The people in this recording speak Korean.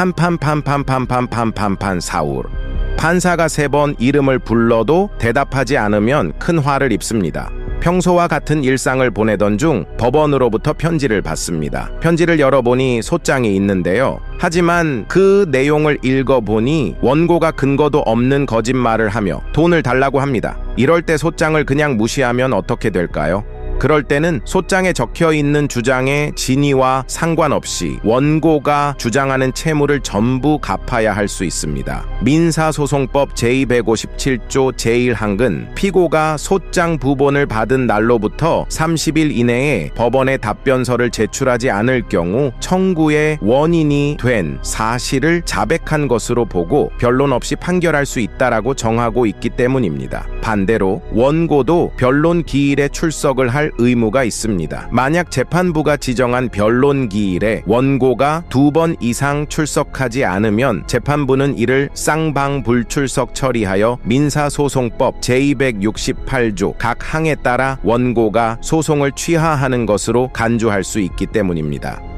판판판판판판판판판 사울. 판사가 세 번 이름을 불러도 대답하지 않으면 큰 화를 입습니다. 평소와 같은 일상을 보내던 중 법원으로부터 편지를 받습니다. 편지를 열어보니 소장이 있는데요. 하지만 그 내용을 읽어보니 원고가 근거도 없는 거짓말을 하며 돈을 달라고 합니다. 이럴 때 소장을 그냥 무시하면 어떻게 될까요? 그럴 때는 소장에 적혀 있는 주장의 진위와 상관없이 원고가 주장하는 채무를 전부 갚아야 할 수 있습니다. 민사소송법 제257조 제1항은 피고가 소장 부본을 받은 날로부터 30일 이내에 법원에 답변서를 제출하지 않을 경우 청구의 원인이 된 사실을 자백한 것으로 보고 변론 없이 판결할 수 있다라고 정하고 있기 때문입니다. 반대로 원고도 변론 기일에 출석을 할 의무가 있습니다. 만약 재판부가 지정한 변론 기일에 원고가 두 번 이상 출석하지 않으면 재판부는 이를 쌍방 불출석 처리하여 민사소송법 제268조 각 항에 따라 원고가 소송을 취하하는 것으로 간주할 수 있기 때문입니다.